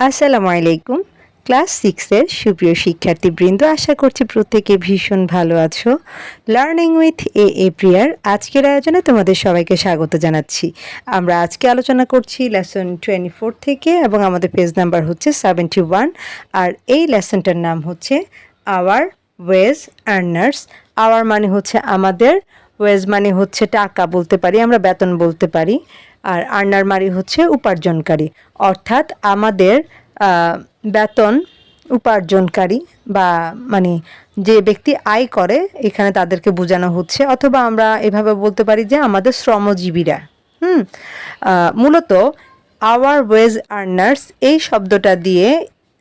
আসসালামু আলাইকুম। ক্লাস সিক্সের সুপ্রিয় শিক্ষার্থীবৃন্দ, আশা করছি প্রত্যেকে ভীষণ ভালো আছো। লার্নিং উইথ এ এ প্রিয়ার আজকের আয়োজনে তোমাদের সবাইকে স্বাগত জানাচ্ছি। আমরা আজকে আলোচনা করছি লেসন টোয়েন্টি ফোর থেকে এবং আমাদের পেজ নাম্বার হচ্ছে সেভেন্টি ওয়ান আর এই লেসনটার নাম হচ্ছে আওয়ার ওয়েজ আর্নার্স আওয়ার মানে হচ্ছে আমাদের ওয়েজ মানে হচ্ছে টাকা বলতে পারি, আমরা বেতন বলতে পারি। আর আর্নার মানে হচ্ছে উপার্জনকারী। অর্থাৎ আমাদের বেতন উপার্জনকারী বা মানে যে ব্যক্তি আয় করে, এখানে তাদেরকে বোঝানো হচ্ছে। অথবা আমরা এভাবে বলতে পারি যে আমাদের শ্রমজীবীরা, হুম? মূলত আওয়ার ওয়েজ আর্নার্স এই শব্দটা দিয়ে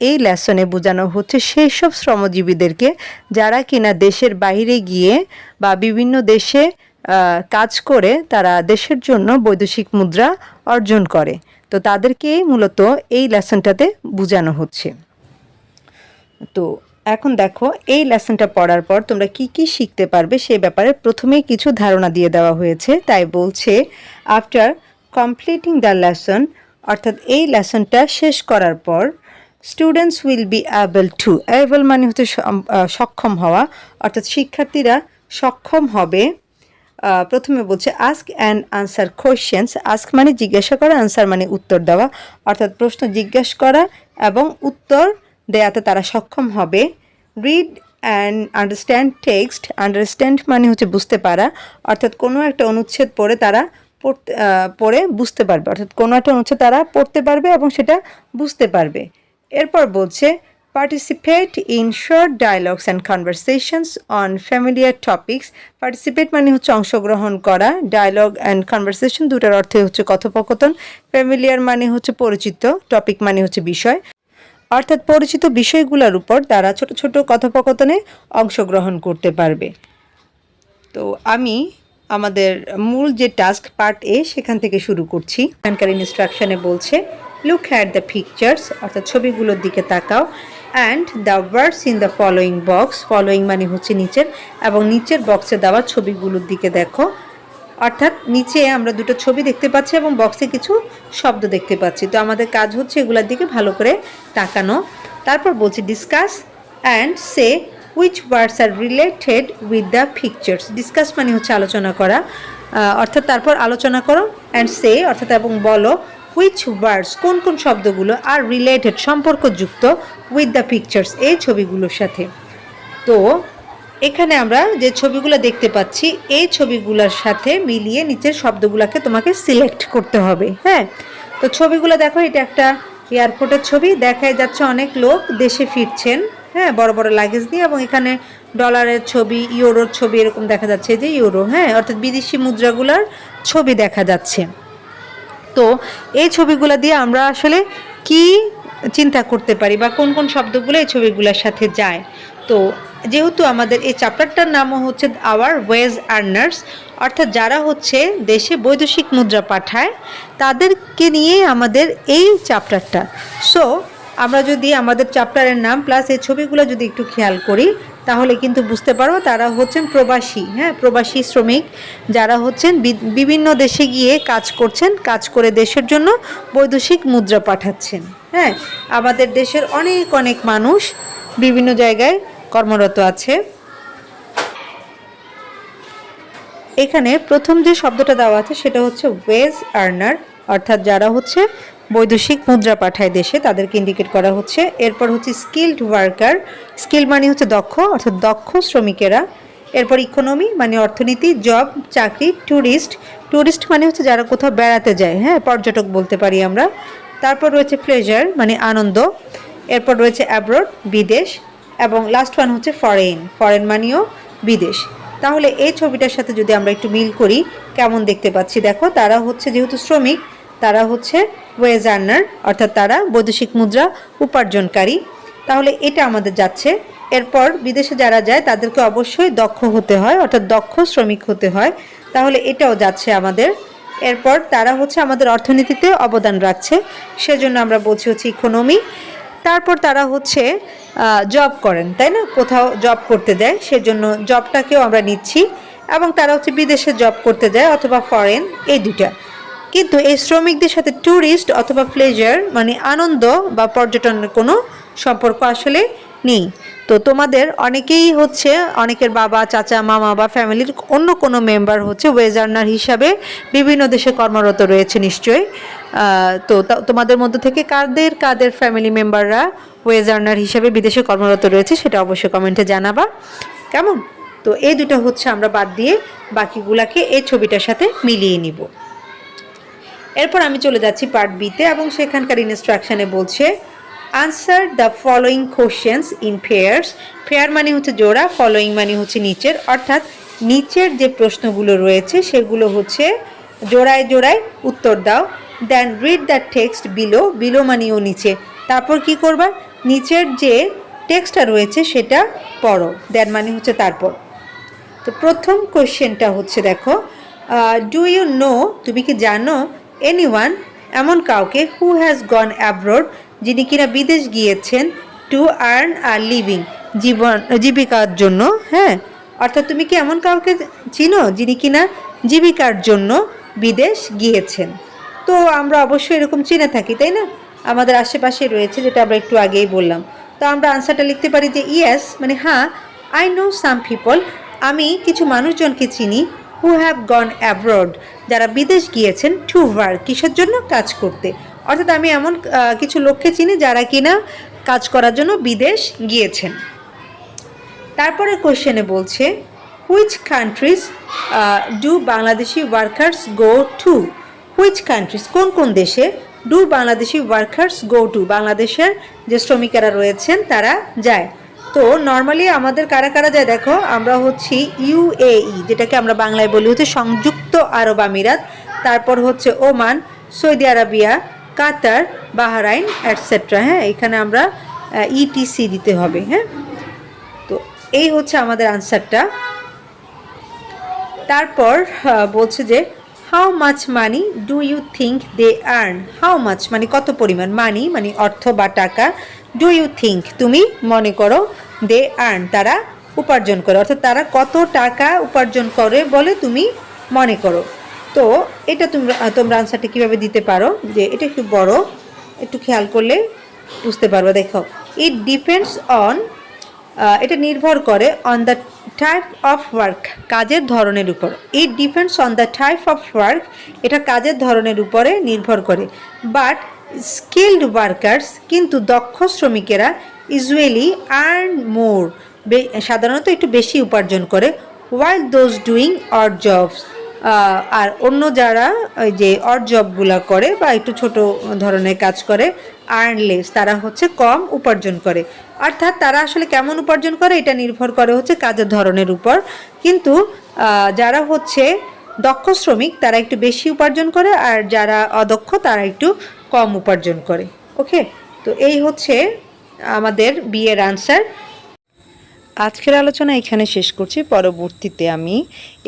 এই লেসনে বোঝানো হচ্ছে সেই সব শ্রমজীবীদেরকে, যারা কিনা দেশের বাইরে গিয়ে বা বিভিন্ন দেশে কাজ করে তারা দেশের জন্য বৈদেশিক মুদ্রা অর্জন করে। তো তাদেরকেই মূলত এই লেসনটাতে বোঝানো হচ্ছে। তো এখন দেখো, এই লেসনটা পড়ার পর তোমরা কি কি শিখতে পারবে সে ব্যাপারে প্রথমেই কিছু ধারণা দিয়ে দেওয়া হয়েছে। তাই বলছে আফটার কমপ্লিটিং দ্য লেসন অর্থাৎ এই লেসনটা শেষ করার পর students will be able to able মানে হচ্ছে সক্ষম হওয়া, অর্থাৎ শিক্ষার্থীরা সক্ষম হবে প্রথমে বলছে ask and answer questions ask মানে জিজ্ঞাসা করা আনসার মানে উত্তর দেওয়া। অর্থাৎ প্রশ্ন জিজ্ঞেস করা এবং উত্তর দেয়াতে তারা সক্ষম হবে। Read and understand text understand মানে হচ্ছে বুঝতে পারা। অর্থাৎ কোনো একটা অনুচ্ছেদ পড়ে তারা পড়তে পড়ে বুঝতে পারবে। অর্থাৎ কোনো একটা অনুচ্ছেদ তারা পড়তে পারবে এবং সেটা বুঝতে পারবে। এরপর বলছে participate in short dialogues and conversations on familiar topics participate মানে হচ্ছে অংশগ্রহণ করা ডায়ালগ অ্যান্ড কনভারসেশন দুটার অর্থে হচ্ছে কথোপকথন। ফ্যামিলিয়ার মানে হচ্ছে পরিচিত টপিক মানে হচ্ছে বিষয়। অর্থাৎ পরিচিত বিষয়গুলোর উপর তারা ছোট ছোট কথোপকথনে অংশগ্রহণ করতে পারবে। তো আমি আমাদের মূল যে টাস্ক পার্ট এ সেখান থেকে শুরু করছি। এখানকার ইনস্ট্রাকশনে বলছে লুক অ্যাট দ্য পিকচার্স অর্থাৎ ছবিগুলোর দিকে তাকাও। And the words in the following box following মানে হচ্ছে নিচের, এবং নিচের বক্সে দেওয়া ছবিগুলোর দিকে দেখো। অর্থাৎ নিচে আমরা দুটো ছবি দেখতে পাচ্ছি এবং বক্সে কিছু শব্দ দেখতে পাচ্ছি। তো আমাদের কাজ হচ্ছে এগুলোর দিকে ভালো করে তাকানো। তারপর বলছি discuss and say which words are related with the pictures discuss মানে হচ্ছে আলোচনা করা। অর্থাৎ তারপর আলোচনা করো অ্যান্ড সে অর্থাৎ এবং বলো হুইচ ওয়ার্ডস কোন কোন শব্দগুলো আর রিলেটেড সম্পর্কযুক্ত। উইথ দ্য পিকচার্স এই ছবিগুলোর সাথে। তো, এখানে আমরা যে ছবিগুলো দেখতে পাচ্ছি, এই ছবিগুলোর সাথে মিলিয়ে নিচের শব্দগুলোকে তোমাকে সিলেক্ট করতে হবে হ্যাঁ? তো ছবিগুলো দেখো, এটা একটা এয়ারপোর্টের ছবি দেখাই যাচ্ছে অনেক লোক দেশে ফিরছেন হ্যাঁ? বড় বড় লাগেজ দিয়ে এবং এখানে ডলারের ছবি ইউরোর ছবি এরকম দেখা যাচ্ছে যে ইউরো হ্যাঁ? অর্থাৎ বিদেশি মুদ্রাগুলোর ছবি দেখা যাচ্ছে। তো, এই ছবিগুলো দিয়ে আমরা আসলে কি চিন্তা করতে পারি বা কোন কোন শব্দগুলো এই ছবিগুলোর সাথে যায়। তো যেহেতু আমাদের এই চ্যাপ্টারটার নামও হচ্ছে আওয়ার ওয়েজ আর্নার্স অর্থাৎ যারা হচ্ছে দেশে বৈদেশিক মুদ্রা পাঠায়, তাদেরকে নিয়ে আমাদের এই চ্যাপ্টারটা সো আমরা যদি আমাদের চ্যাপ্টারের নাম প্লাস এই ছবিগুলো যদি একটু খেয়াল করি, তাহলে কিন্তু বুঝতে পারব তারা হচ্ছেন প্রবাসী হ্যাঁ প্রবাসী শ্রমিক যারা হচ্ছেন বিভিন্ন দেশে গিয়ে কাজ করছেন, কাজ করে দেশের জন্য বৈদেশিক মুদ্রা পাঠাচ্ছেন হ্যাঁ। আমাদের দেশের অনেক অনেক মানুষ বিভিন্ন জায়গায় কর্মরত আছে। এখানে প্রথম যে শব্দটা দেওয়া আছে সেটা হচ্ছে ওয়েজ আর্নার অর্থাৎ যারা হচ্ছে বৈদেশিক মুদ্রা পাঠায় দেশে, তাদেরকে ইন্ডিকেট করা হচ্ছে। এরপর হচ্ছে স্কিল্ড ওয়ার্কার স্কিল মানে হচ্ছে দক্ষ, অর্থাৎ দক্ষ শ্রমিকেরা। এরপর ইকোনমি মানে অর্থনীতি জব চাকরি ট্যুরিস্ট ট্যুরিস্ট মানে হচ্ছে যারা কোথাও বেড়াতে যায় হ্যাঁ পর্যটক বলতে পারি আমরা। তারপর রয়েছে প্লেজার মানে আনন্দ। এরপর রয়েছে অ্যাব্রোড বিদেশ। এবং লাস্ট ওয়ান হচ্ছে ফরেন ফরেন মানেও বিদেশ। তাহলে এই ছবিটার সাথে যদি আমরা একটু মিল করি, কেমন দেখতে পাচ্ছি? দেখো, তারা হচ্ছে যেহেতু শ্রমিক তারা হচ্ছে ওয়েজ আর্নার অর্থাৎ তারা বৈদেশিক মুদ্রা উপার্জনকারী। তাহলে এটা আমাদের যাচ্ছে। এরপর বিদেশে যারা যায়, তাদেরকে অবশ্যই দক্ষ হতে হয়, অর্থাৎ দক্ষ শ্রমিক হতে হয়। তাহলে এটাও যাচ্ছে আমাদের। এরপর তারা হচ্ছে আমাদের অর্থনীতিতে অবদান রাখছে। সেজন্য আমরা বলছি হচ্ছে ইকোনমি তারপর তারা হচ্ছে জব করেন, তাই না? কোথাও জব করতে যায় সেজন্য জবটাকেও আমরা নিচ্ছি। এবং তারা হচ্ছে বিদেশে জব করতে যায় অথবা ফরেন এই দুটা কিন্তু এই শ্রমিকদের সাথে ট্যুরিস্ট অথবা প্লেজার মানে আনন্দ বা পর্যটনের কোনো সম্পর্ক আসলে নেই। তো তোমাদের অনেকেই হচ্ছে, অনেকের বাবা, চাচা, মামা বা ফ্যামিলির অন্য কোনো মেম্বার হচ্ছে ওয়েজ আর্নার হিসাবে বিভিন্ন দেশে কর্মরত রয়েছে নিশ্চয়ই। তো তোমাদের মধ্য থেকে কাদের কাদের ফ্যামিলি মেম্বাররা ওয়েজ আর্নার হিসাবে বিদেশে কর্মরত রয়েছে সেটা অবশ্যই কমেন্টে জানাবা। কেমন? তো এই দুটো হচ্ছে আমরা বাদ দিয়ে বাকিগুলাকে এই ছবিটার সাথে মিলিয়ে নিব। এরপর আমি চলে যাচ্ছি পার্ট বিতে এবং সেখানকার ইনস্ট্রাকশনে বলছে answer the following questions in pairs pair মানে হচ্ছে জোড়া ফলোয়িং মানে হচ্ছে নিচের। অর্থাৎ নিচের যে প্রশ্নগুলো রয়েছে, সেগুলো হচ্ছে জোড়ায় জোড়ায় উত্তর দাও। Then read the text below below মানেও নিচে। তারপর কি করবা? নিচের যে টেক্সটটা রয়েছে, সেটা পড়ো। দেন মানে হচ্ছে তারপর। তো প্রথম কোয়েশ্চেনটা হচ্ছে, দেখো ডু ইউ নো তুমি কি জানো এনিওয়ান এমন কাউকে হু হ্যাজ গন অ্যাব্রোড যিনি কিনা বিদেশ গিয়েছেন টু আর্ন আর লিভিং জীবন, জীবিকার জন্য হ্যাঁ? অর্থাৎ তুমি কি এমন কাউকে চিনো, যিনি কিনা জীবিকার জন্য বিদেশ গিয়েছেন? তো আমরা অবশ্যই এরকম চিনে থাকি, তাই না? আমাদের আশেপাশে রয়েছে, যেটা আমরা একটু আগেই বললাম। তো আমরা আনসারটা লিখতে পারি যে ইয়েস মানে হ্যাঁ আই নো সাম পিপল আমি কিছু মানুষজনকে চিনি হু হ্যাভ গন অ্যাব্রড যারা বিদেশ গিয়েছেন টু ওয়ার্ক কিসের জন্য? কাজ করতে। অর্থাৎ আমি এমন কিছু লোককে চিনি যারা কিনা কাজ করার জন্য বিদেশ গিয়েছেন। তারপরে কোশ্চেনে বলছে which countries do Bangladeshi workers go to which countries কোন কোন দেশে do Bangladeshi workers go to বাংলাদেশের যে শ্রমিকেরা রয়েছেন, তারা যায়। তো নর্মালি আমাদের কারা কারা যায়? দেখো, আমরা হচ্ছি ইউএই যেটাকে আমরা বাংলায় বলি হচ্ছে সংযুক্ত আরব আমিরাত, তারপর হচ্ছে Oman, Saudi Arabia, Qatar, Bahrain etcetera হ্যাঁ? এখানে আমরা ইটিসি দিতে হবে হ্যাঁ? তো এই হচ্ছে আমাদের আনসারটা তারপর বলছে যে how much money do you think they earn how much মানে কত পরিমাণ? মানি মানে অর্থ বা টাকা ডু ইউ থিঙ্ক তুমি মনে করো দে আর্ন, তারা উপার্জন করে। অর্থাৎ তারা কত টাকা উপার্জন করে বলে তুমি মনে করো। তো এটা তোমরা তোমরা আনসারটা কীভাবে দিতে পারো? যে এটা একটু বড়, একটু খেয়াল করলে বুঝতে পারবে। দেখো ইট ডিপেন্ডস অন এটা নির্ভর করে on the type of work কাজের ধরনের উপর। It depends on the type of work এটা কাজের ধরনের উপরে নির্ভর করে। বাট স্কিল্ড ওয়ার্কার্স, কিন্তু দক্ষ শ্রমিকেরা ইজুয়েলি আর্ন মোর সাধারণত একটু বেশি উপার্জন করে while those doing or jobs আর অন্য যারা ওই যে অড জবগুলো করে বা একটু ছোট ধরনের কাজ করে আর্নলেস তারা হচ্ছে কম উপার্জন করে। অর্থাৎ তারা আসলে কেমন উপার্জন করে, এটা নির্ভর করে হচ্ছে কাজের ধরনের উপর। কিন্তু যারা হচ্ছে দক্ষ শ্রমিক, তারা একটু বেশি উপার্জন করে, আর যারা অদক্ষ, তারা একটু কম উপার্জন করে, ওকে? তো এই হচ্ছে আমাদের বিয়ের আনসার আজকের আলোচনা এখানে শেষ করছি। পরবর্তীতে আমি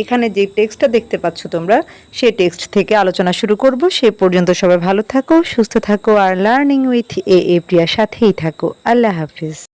এখানে যে টেক্সটটা দেখতে পাচ্ছ তোমরা, সেই টেক্সট থেকে আলোচনা শুরু করব। সে পর্যন্ত সবাই ভালো থাকো, সুস্থ থাকো, আর লার্নিং উইথ এ এ প্রিয়ার সাথেই থাকো। আল্লাহ হাফিজ।